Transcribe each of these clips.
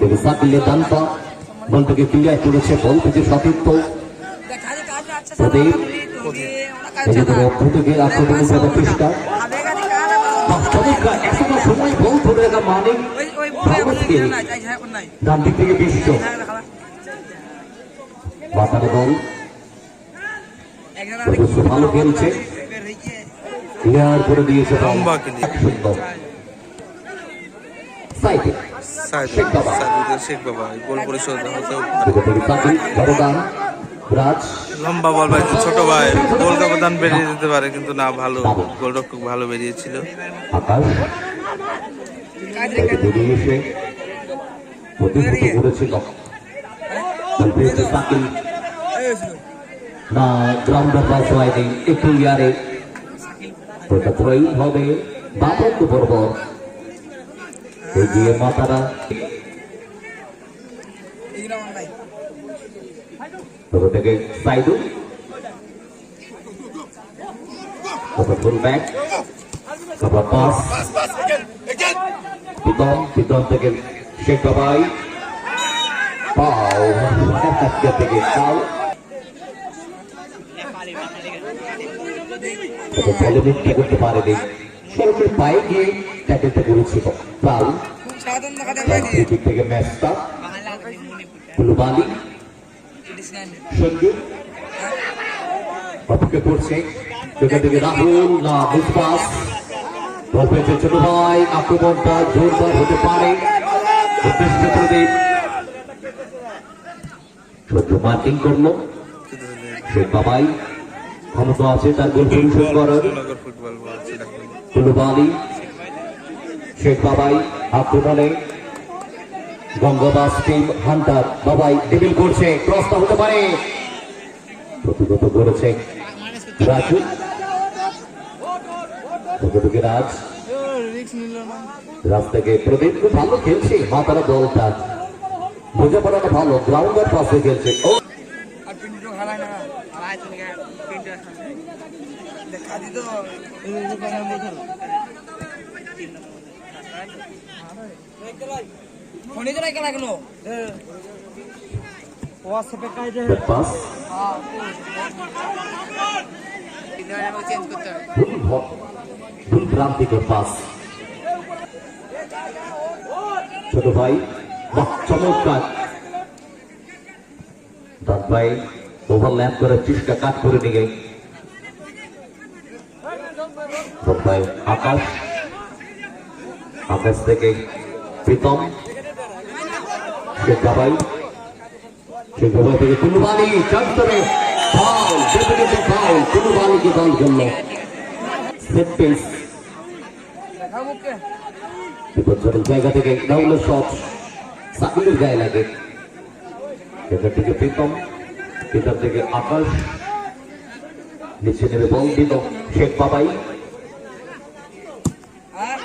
থেকে সাকিলে দান্তা বলটাকে ক্লিয়ার করেছে বল থেকে সতীর্থ। প্রদীপ এদিকে অর্থ থেকে আক্রমণ করার চেষ্টা এতটা সময় বল ধরে রাখা মানে ডান দিক থেকে বিশ্ব বাতারে বল। ভালো খেলছে। ক্লিয়ার করে দিয়েছে বল। সুন্দর সাইড। লম্বা বল ভাই ছোট ভাই। গোল ব্যবধান বেরিয়ে যেতে পারে, কিন্তু না, ভালো। গোলরক্ষক ভালো বেরিয়েছিল। না একটু ইয়ারে। প্রয়োগ হবে। বর্বর এগিয়ে মাতারা। থেকে সাইডু তবে ফুল ব্যাক পিতম থেকে শেখ বাবাই। পাও। থেকে পায়ে গিয়ে ট্যাকেলটা করেছিল দিক থেকে ম্যাচটা সঞ্জু। অপেক্ষা করছে। সেখান থেকে রাহুল না মুসপাস বল পেয়েছে ছোট ভাই আক্রমণটা জোরদার হতে পারে। উদ্দেশ্য প্রদীপ সহ্য মার্কিং করল। সে বাবাই। ক্ষমতা আছে তার গোল পরিশোধ করার। ফুটবল শেখ বাবাই আক্রমণে গঙ্গাবাস টিম হান্টার বাবাই ডেবিল করছে ক্রসটা হতে পারে। প্রতিগত করেছে রাজু। রাজ। রাজ থেকে প্রদীপ, খুব ভালো খেলছে, মাতারা দলটা। বোঝাপড়াটা ভালো গ্রাউন্ডার পাশে খেলছে। ও। কাজে ছোট ভাই চমৎকার ভাই করার চেষ্টা কাট করে নিয়ে ভাই আকাশ আকাশ থেকে প্রীতম শেখ গাবাই শেখ গাবাই থেকে মুখে বিপজ্জনক জায়গা থেকে ডাউনের শট সাকিলের গায়ে লাগে। এখান থেকে প্রীতম প্রীতম থেকে আকাশ, নিচে নেমে বল দিল শেখ বাবাই আর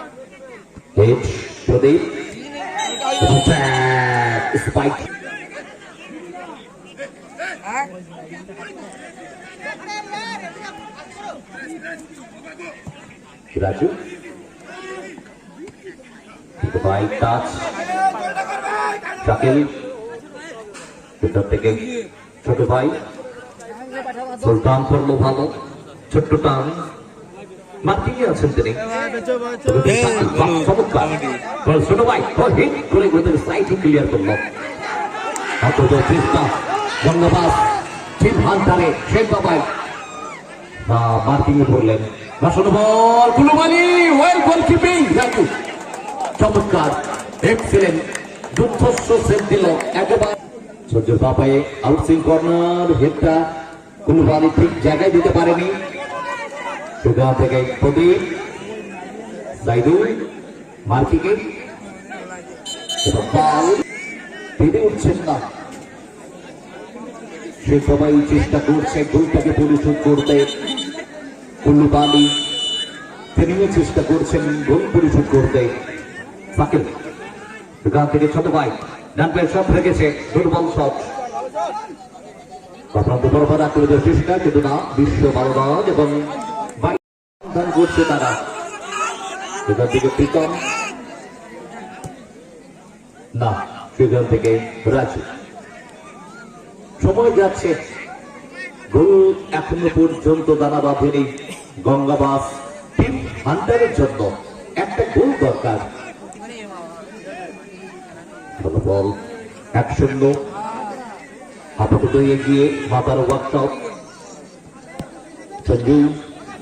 হেড প্রদীপ স্পাইক আর রাজু ভাই টাচ শাকিল ভিতর থেকে ছোট ভাই সুলতান করল ভালো ছোট্ট টান আছেন তিনি। চমৎকার। বল ছোট ভাই বল হিট করে ওদের সাইডে ক্লিয়ার করল। অথচ চেষ্টা ধন্যবাদ ঠিক হান্টারে শেখ বাবাই। মার্কিং পড়লেন। বাসন বল কুলুমানি ওয়েল গোলকিপিং রাজু। চমৎকার এক্সিলেন্ট দুর্ধর্ষ সেট দিল একেবারে। সূর্যের বাপায়ে আউটসিং কর্নার হেডটা কুলুবানি ঠিক জায়গায় দিতে পারেনি। সেখান থেকে প্রদীপ সাইদুল বল পেরে উঠছেন না। সে সবাই চেষ্টা করছে গোলটাকে পরিশোধ করতে। কুল্লুবালি তিনিও চেষ্টা করছেন গোল পরিশোধ করতে। সাকিব এখান থেকে ছোট ভাই, ডান পায়ে সব রেখেছে, দুর্বল শট। অপ্রান্ত বরাবর আক্রমণের চেষ্টা, কিন্তু না, বিশ্ব বারোদান এবং দান করছে তারা। এখান থেকে প্রীতম। না সেখান থেকে রাজু। সময় যাচ্ছে। গোল এখনও পর্যন্ত দানা বাঁধেনি। গঙ্গাবাস, টিম হান্টারের জন্য একটা গোল দরকার। ফলাফল এক শূন্য। আপাতত এগিয়ে মাতার ওয়ার্কশপ সঞ্জু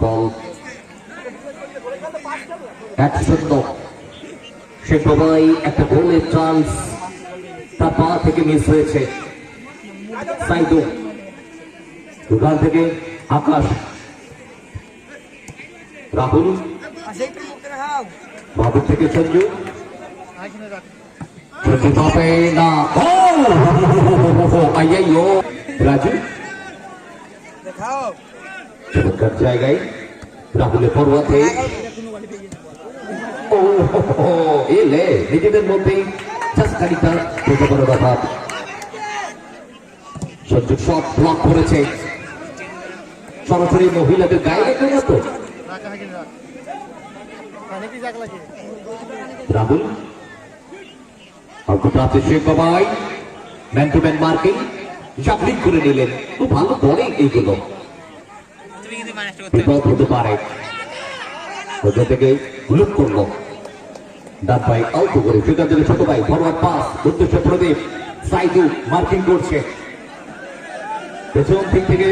ফলাফল এক শূন্য সে সবাই একটা গোলের চান্স তার পা থেকে মিস হয়েছে। সাইদু দোকান থেকে আকাশ। রাহুল. বাবু থেকে সঞ্জু। সঞ্জু পাবে না ও আইয়াইও রাজু Dekhao. চমৎকার জায়গায় হো, হো, এলে নিজেদের মধ্যেই সরাসরি মহিলাদের? রাহুল বাবাই ম্যান মার্কিং জাবলিং করে নিলেন। খুব ভালো বলে এইগুলো। বিপদ হতে পারে। থেকে লুক করল আউট করে ছোট ভাই ফরওয়ার্ড পাস উদ্দেশ্য প্রদীপ। মার্কিং করছে। পেছন দিক থেকে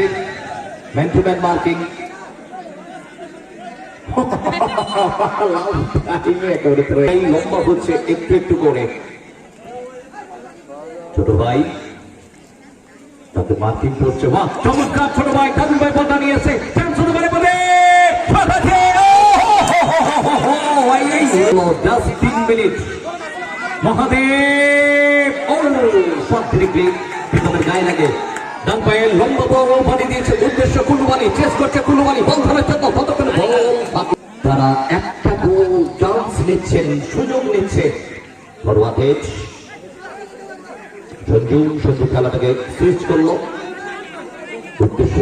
ম্যান টু ম্যান মার্কিং লম্বা হচ্ছে একটু একটু করে। ছোট ভাই, তাতে মার্কিং করছে। চমৎকার ছোট ভাই দাদু ভাই বলটা নিয়েছে চান্স হতে পারে বলে জাস্ট তারা একটা গোল চান্স নিচ্ছেন সুযোগ নিচ্ছে। খেলাটাকে সুইচ করল। উদ্দেশ্য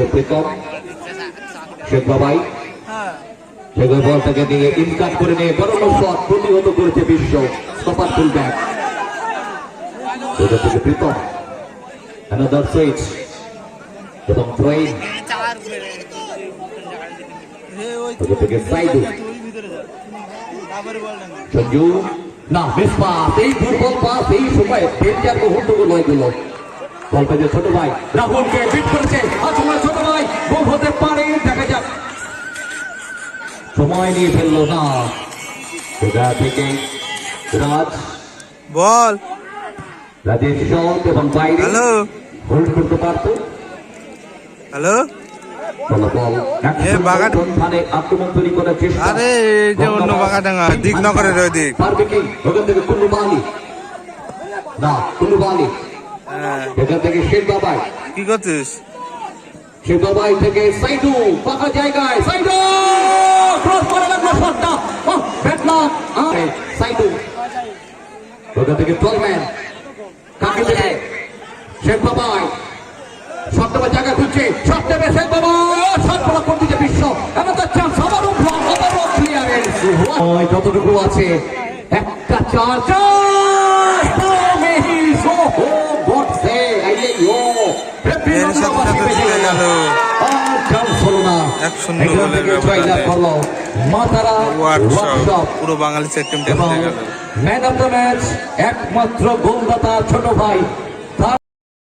শেখ বাবাই Ha. বলটাকে নিয়ে ইনকাট করে নিয়ে বড় শট প্রতিহত করেছে বিশ্ব স্টপার ফুল প্রীতম অ্যানাদার সুইচ এবং ট্রেন থেকে সাইডু. সঞ্জু, না এই দুর্বল সময় ডেঞ্জার ছোট ভাই, রাহুলকে বিট করেছে আসলে ছোট ভাই, গোল হতে পারে সময় নিয়ে ফেলল না। সেটা থেকে রাজ বল। শট এবং বাইরে হ্যালো। হোল্ড করতে পারতো? হ্যালো। ফলাফল এ, আক্রমণ তৈরি করার চেষ্টা। আরে, যে অন্য বাগানডাঙ্গা, দিকনগরের ওই দিক। পারবে কি? ওখান থেকে কুল্লু বালি না কুল্লু বালি হ্যাঁ। এখান থেকে শেখ বাবাই। কি করছিস? বাবাই থেকে সাইডু ফাঁকা জায়গায় সাইডু! ক্রস করে লাগল শটটা। সাইডু। ওখান থেকে টলম্যান কাকে জায়গা খুঁজছে। শট দেবে শট বিশ্ব। এবার তার চান্স যতটুকু আছে। একটা চার চার। পুরো Bangali man of the match একমাত্র গোলদাতা ছোট ভাই